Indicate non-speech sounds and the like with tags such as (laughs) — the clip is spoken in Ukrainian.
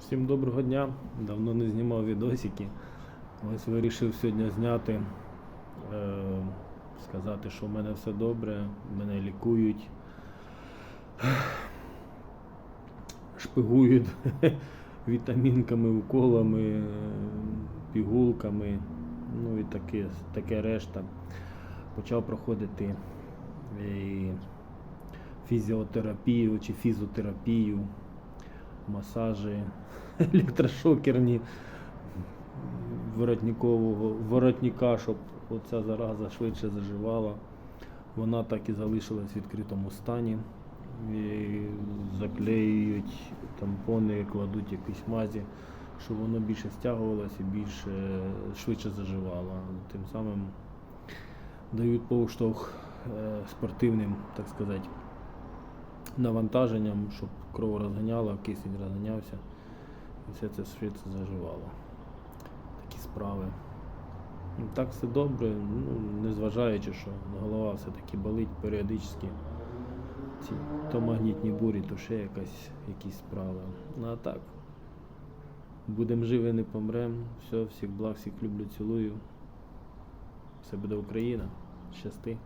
Всім доброго дня. Давно не знімав відосики. Ось вирішив сьогодні зняти, е, сказати, що в мене все добре, мене лікують, шпигують (laughs) вітамінками, уколами, е, пігулками, ну і таке, таке решта. Почав проходити і фізіотерапію чи фізотерапію масажі (laughs) електрошокерні воротникового воротника, щоб оця зараза швидше заживала. Вона так і залишилась в відкритому стані. І заклеюють тампони, кладуть якісь мазі, щоб воно більше стягувалося і більше швидше заживало. Тим самим дають поштовх е, спортивним, так сказати, навантаженням, щоб кров розганяла, кисень розганявся. І все це швидше заживало. Такі справи. Ну, Так все добре, ну, незважаючи, що голова все-таки болить періодично. Ці, то магнітні бурі, то ще якась, якісь справи. Ну а так. Будемо живі, не помремо. Все, всіх благ, всіх люблю, цілую. Все буде Україна. Щасти.